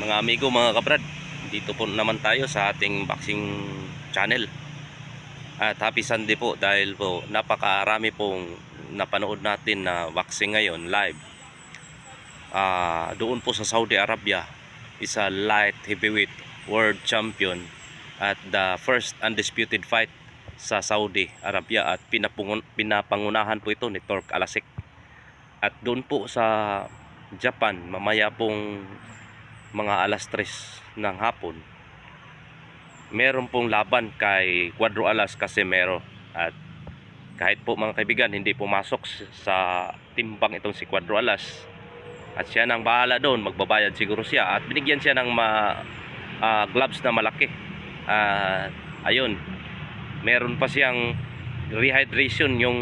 Mga amigo, mga kabrad, dito po naman tayo sa ating boxing channel. At happy Sunday po dahil po napakarami pong napanood natin na boxing ngayon live. Ah, doon po sa Saudi Arabia, isa light heavyweight world champion at the first undisputed fight sa Saudi Arabia at pinapungun- pinapangunahan po ito ni Tork Alasik. At doon po sa Japan, mamaya pong mga alas 3 ng hapon, meron pong laban kay Cuadro Alas Casimero. At kahit po mga kaibigan hindi pumasok sa timbang itong si Cuadro Alas. At siya nang bahala doon magbabayad siguro siya. At binigyan siya ng ma, ah, gloves na malaki. At ayun meron pa siyang rehydration yung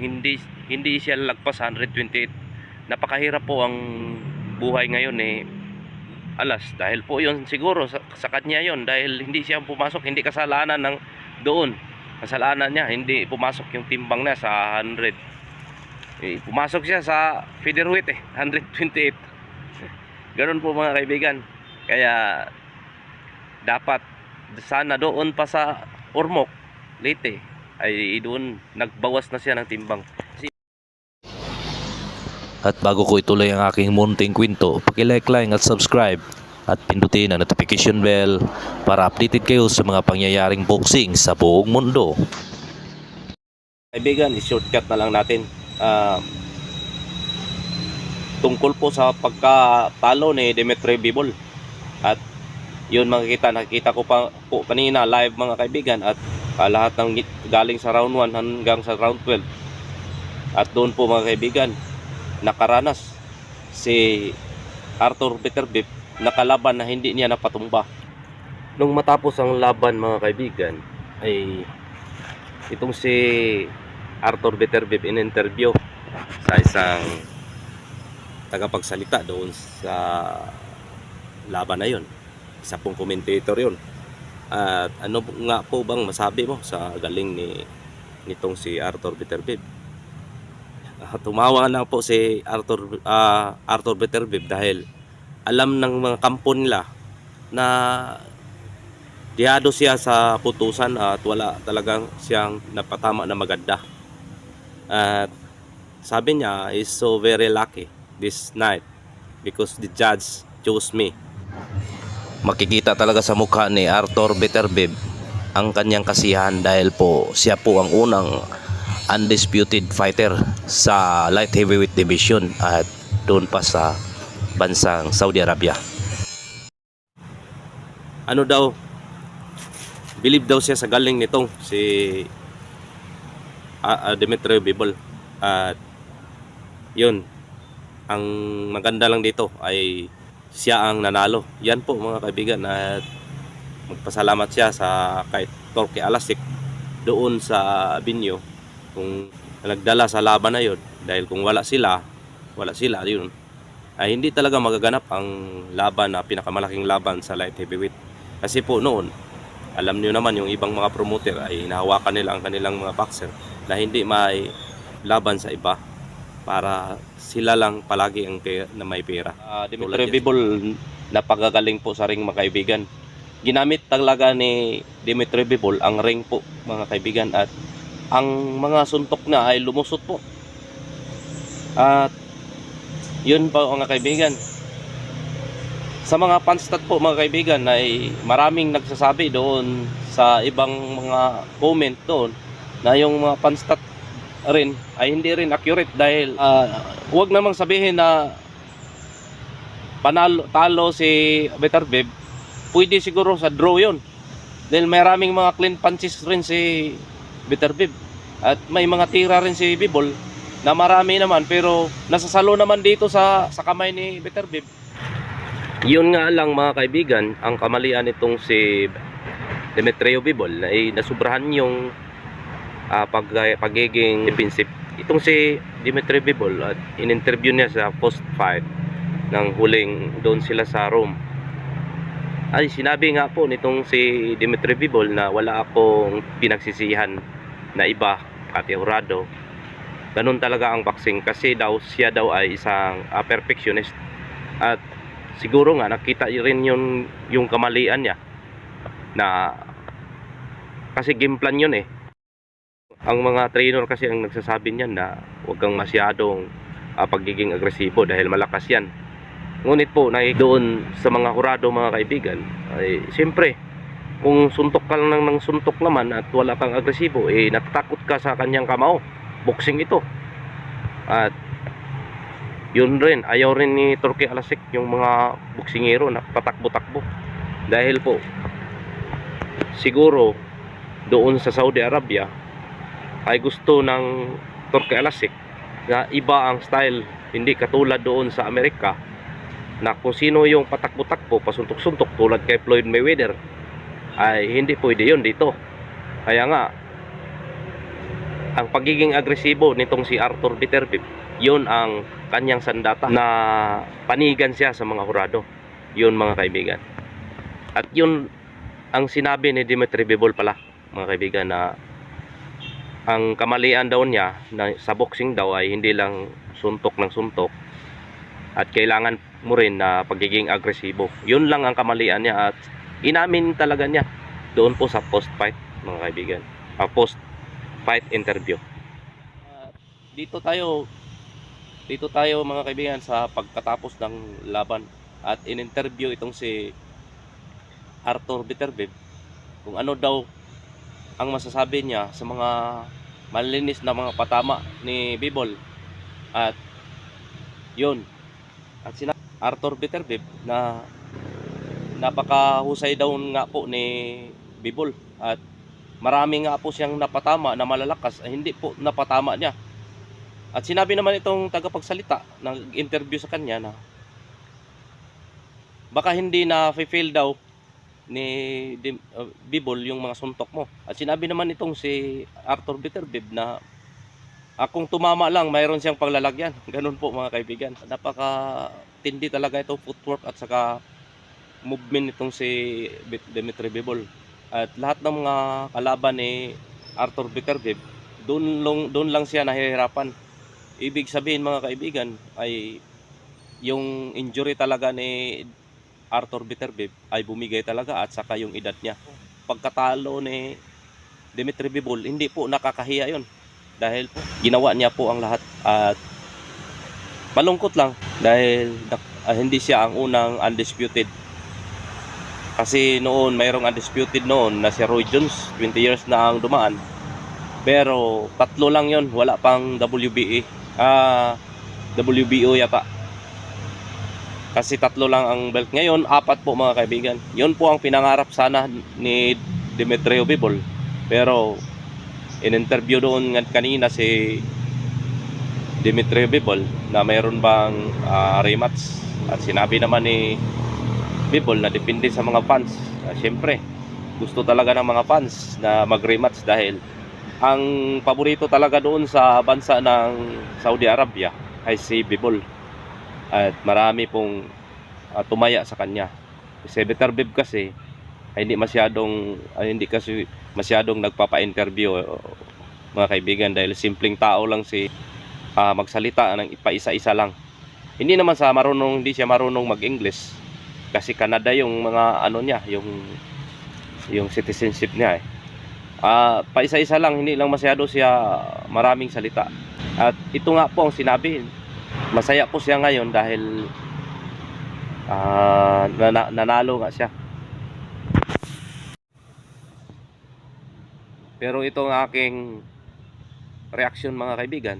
hindi hindi siya lagpas sa 128. Napakahirap po ang buhay ngayon eh alas dahil po yun siguro sa, sa kanya yun dahil hindi siya pumasok hindi kasalanan ng doon. Kasalanan niya hindi pumasok yung timbang niya sa 100 eh, pumasok siya sa featherweight eh 128 ganun po mga kaibigan. Kaya dapat sana doon pa sa Ormoc Leyte ay doon nagbawas na siya ng timbang At bago ko ituloy ang aking munting kwento, like lang at subscribe at pindutin ang notification bell para updated kayo sa mga pangyayaring boxing sa buong mundo. kaibigan, i-shortcut na lang natin. Ah, tungkol po sa pagkatalo ni Demetri Bibol. At yun makikita, nakikita ko pa po kanina live mga kaibigan at ah, lahat ng galing sa round 1 hanggang sa round 12. At doon po mga kaibigan, nakaranas si Arthur Beterbip nakalaban na hindi niya napatumba. Nung matapos ang laban mga kaibigan, ay itong si Arthur Beterbib in interview sa isang tagapagsalita doon sa laban na yun. Isa pong commentator yun. At ano nga po bang masabi mo sa galing ni nitong si Arthur Beterbib? Tumawa na po si Arthur ah, Arthur Beterbib dahil alam ng mga kampo nila na Diyado siya sa putusan at wala talagang siyang napatama na maganda. At sabi niya is so very lucky this night because the judge chose me. Makikita talaga sa mukha ni Arthur Beterbib ang kanyang kasiyahan dahil po siya po ang unang undisputed fighter sa light heavyweight division at doon pa sa bansang Saudi Arabia. Ano daw, believe daw siya sa galing nitong si ah, ah, Demetrio Bibol. At yun, ang maganda lang dito ay siya ang nanalo. Yan po mga kaibigan at magpasalamat siya sa kay Torque Alasik doon sa Binyo kung nagdala sa laban na yun dahil kung wala sila wala sila yun ay hindi talaga magaganap ang laban na pinakamalaking laban sa light heavyweight kasi po noon alam niyo naman yung ibang mga promoter ay hinahawakan nila ang kanilang mga boxer na hindi may laban sa iba para sila lang palagi ang na may pera. Uh, Dimitri. Bibol napagagaling po sa ring mga kaibigan. Ginamit talaga ni Dimitri Bibol ang ring po mga kaibigan at ang mga suntok na ay lumusot po. At yun po mga kaibigan. Sa mga panstat po mga kaibigan ay maraming nagsasabi doon sa ibang mga comment doon na yung mga panstat rin ay hindi rin accurate dahil ah, huwag namang sabihin na panalo talo si Beterbib pwede siguro sa draw yun dahil maraming mga clean punches rin si Beterbib at may mga tira rin si Bibol na marami naman pero nasasalo naman dito sa sa kamay ni Beterbib yun nga lang mga kaibigan ang kamalian nitong si Demetrio Bibol na ay nasubrahan yung ah, pag, pagiging defensive. Itong si Dimitri Bibol at in-interview niya sa post fight ng huling doon sila sa Rome. Ay sinabi nga po nitong si Dimitri Bibol na wala akong pinagsisihan na iba katihurado. Ganun talaga ang boxing kasi daw siya daw ay isang ah, perfectionist. At siguro nga nakita rin yun yung kamalian niya. Na kasi game plan yun eh. Ang mga trainer kasi ang nagsasabi niyan na huwag kang masyadong ah, pagiging agresibo dahil malakas yan. Ngunit po na doon sa mga hurado mga kaibigan ay siyempre kung suntok ka lang ng suntok naman at wala kang agresibo eh natatakot ka sa kanyang kamao. Boxing ito. At yun rin ayaw rin ni Turkey Alasik yung mga boksingero na patakbo-takbo dahil po siguro doon sa Saudi Arabia ay gusto ng Turkey Alasik na iba ang style hindi katulad doon sa Amerika na kung sino yung patakbo-takbo pasuntok-suntok tulad kay Floyd Mayweather ay hindi pwede yun dito. Kaya nga ang pagiging agresibo nitong si Arthur Bitterbib yun ang kanyang sandata na panigan siya sa mga hurado. Yun mga kaibigan. At yun ang sinabi ni Dimitri Bivol pala mga kaibigan na ang kamalian daw niya na sa boxing daw ay hindi lang suntok ng suntok at kailangan mo rin na pagiging agresibo. Yun lang ang kamalian niya at inamin talaga niya. Doon po sa post fight mga kaibigan. Uh, post fight interview. Dito tayo dito tayo mga kaibigan sa pagkatapos ng laban. At in-interview itong si Arthur Bitterbib kung ano daw ang masasabi niya sa mga malinis na mga patama ni Bibol. At yun. At sina Arthur Bitterbib na napakahusay daw nga po ni Bibol at marami nga po siyang napatama na malalakas ay hindi po napatama niya at sinabi naman itong tagapagsalita nag-interview sa kanya na baka hindi na fail daw ni uh, Bibol yung mga suntok mo. At sinabi naman itong si Arthur Bitterbib na akong tumama lang, mayroon siyang paglalagyan. Ganun po mga kaibigan. Napaka tindi talaga itong footwork at saka movement itong si Dimitri Bibol. At lahat ng mga kalaban ni Arthur Bitterbib, doon lang, doon lang siya nahihirapan. Ibig sabihin mga kaibigan ay yung injury talaga ni Arthur Bitterbib ay bumigay talaga at saka yung edad niya. Pagkatalo ni Dimitri Bibol, hindi po nakakahiya yon dahil po ginawa niya po ang lahat at malungkot lang dahil ah, hindi siya ang unang undisputed. Kasi noon mayroong undisputed noon na si Roy Jones, 20 years na ang dumaan. Pero tatlo lang yon wala pang WBA. Ah, WBO yata. Kasi tatlo lang ang belt ngayon, apat po mga kaibigan. Yun po ang pinangarap sana ni Demetrio Bibol. Pero in-interview doon kanina si Demetrio Bibol na mayroon bang ah, rematch. At sinabi naman ni Bibol na depende sa mga fans. Ah, Siyempre, gusto talaga ng mga fans na mag-rematch dahil ang paborito talaga doon sa bansa ng Saudi Arabia ay si Bibol at marami pong ah, tumaya sa kanya. Si Beterbib kasi ay hindi masyadong ay hindi kasi masyadong nagpapa-interview uh, mga kaibigan dahil simpleng tao lang si ah, magsalita ng ipa-isa-isa lang. Hindi naman sa marunong hindi siya marunong mag-English kasi Canada yung mga ano niya, yung yung citizenship niya eh. Ah, paisa-isa lang, hindi lang masyado siya maraming salita. At ito nga po ang sinabi masaya po siya ngayon dahil ah, nana- nanalo nga siya. Pero ito ang aking reaction mga kaibigan.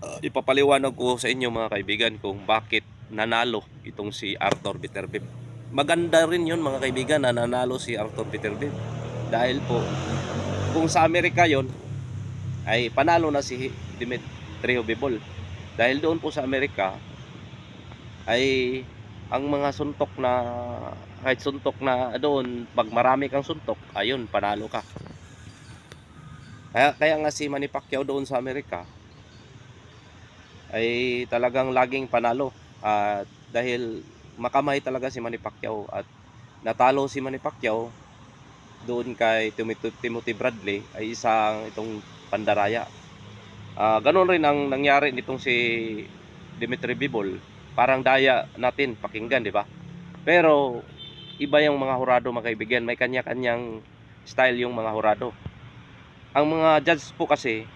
Ah, ipapaliwanag ko sa inyo mga kaibigan kung bakit nanalo itong si Arthur Bitterbib. Maganda rin yun mga kaibigan na nanalo si Arthur Bitterbib. Dahil po, kung sa Amerika yon ay panalo na si Dimitrio Bibol. Dahil doon po sa Amerika ay ang mga suntok na kahit suntok na doon pag marami kang suntok ayun panalo ka kaya, kaya nga si Manny Pacquiao doon sa Amerika ay talagang laging panalo at dahil makamay talaga si Manny Pacquiao at natalo si Manny Pacquiao doon kay Timothy, Bradley ay isang itong pandaraya Ah, ganun rin ang nangyari nitong si Dimitri Bibol parang daya natin pakinggan, di ba? Pero iba yung mga hurado mga kaibigan, may kanya-kanyang style yung mga hurado. Ang mga judge po kasi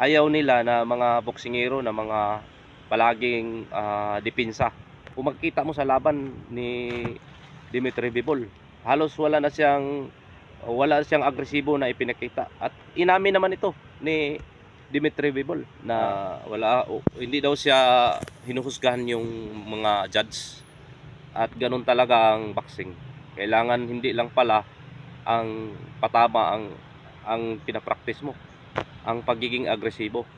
ayaw nila na mga boksingero na mga palaging ah, depensa. Kung makikita mo sa laban ni Dimitri Bivol, halos wala na siyang wala siyang agresibo na ipinakita. At inamin naman ito ni Dimitri Bivol na wala o, hindi daw siya hinuhusgahan yung mga judge. At ganun talaga ang boxing. Kailangan hindi lang pala ang patama ang ang pinapraktis mo ang pagiging agresibo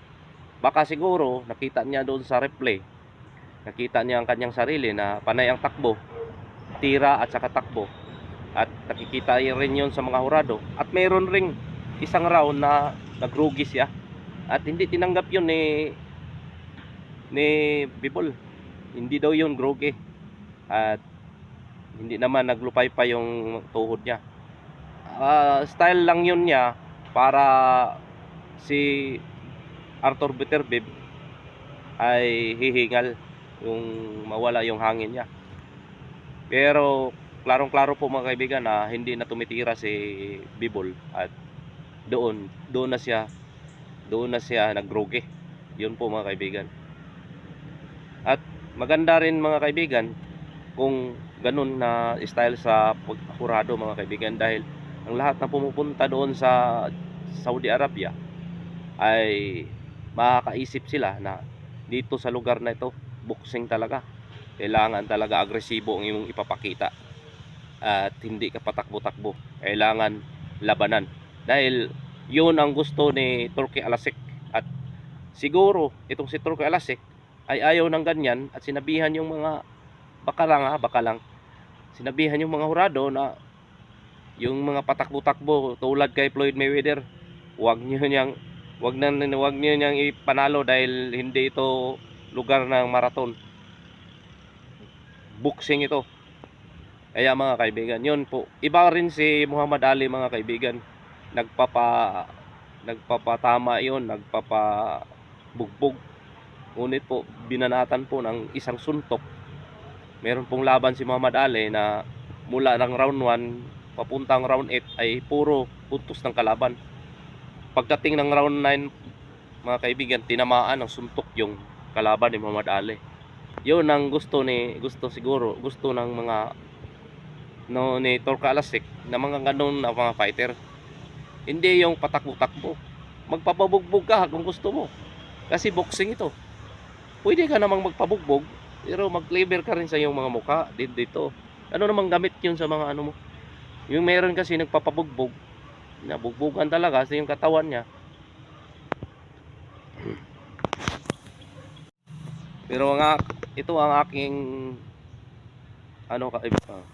baka siguro nakita niya doon sa replay. Nakita niya ang kanyang sarili na panay ang takbo tira at saka takbo. At nakikita rin yun sa mga hurado. At mayroon ring isang round na nagrugi siya. At hindi tinanggap yun ni ni Bibol. Hindi daw yun grogi at hindi naman naglupay pa yung tuhod niya. Ah, style lang yun niya para si Arthur Bitterbib ay hihingal yung mawala yung hangin niya. Pero klarong-klaro po mga kaibigan na hindi na tumitira si Bibol at doon doon na siya doon na siya nagroge yun po mga kaibigan. At maganda rin mga kaibigan kung ganun na style sa paghurado mga kaibigan dahil ang lahat na pumupunta doon sa Saudi Arabia ay makakaisip sila na dito sa lugar na ito boxing talaga. Kailangan talaga agresibo ang iyong ipapakita. At hindi ka patakbo-takbo. Kailangan labanan. Dahil yun ang gusto ni Turki Alasik at siguro itong si Turki Alasik ay ayaw ng ganyan at sinabihan yung mga baka lang ha, baka lang sinabihan yung mga hurado na yung mga patakbo-takbo tulad kay Floyd Mayweather wag niyo niyang wag na wag niyo niyang ipanalo dahil hindi ito lugar ng marathon. Boxing ito. Kaya mga kaibigan yun po. Iba rin si Muhammad Ali mga kaibigan. Nagpapa nagpapatama yon nagpapa bugbog ngunit po binanatan po ng isang suntok. Meron pong laban si Muhammad Ali na mula ng round 1 papuntang round 8 ay puro puntos ng kalaban pagdating ng round 9 mga kaibigan tinamaan ng suntok yung kalaban ni Muhammad Ali. Yun ang gusto ni gusto siguro gusto ng mga no ni Torka Alasik na mga ganun na mga fighter. Hindi yung patakbo-takbo. Magpapabugbog ka kung gusto mo. Kasi boxing ito. Pwede ka namang magpabugbog pero mag-clever ka rin sa iyong mga mukha dito. Ano namang gamit yun sa mga ano mo? Yung meron kasi nagpapabugbog nabugbugan talaga sa yung katawan niya. Pero nga ito ang aking ano ka ah,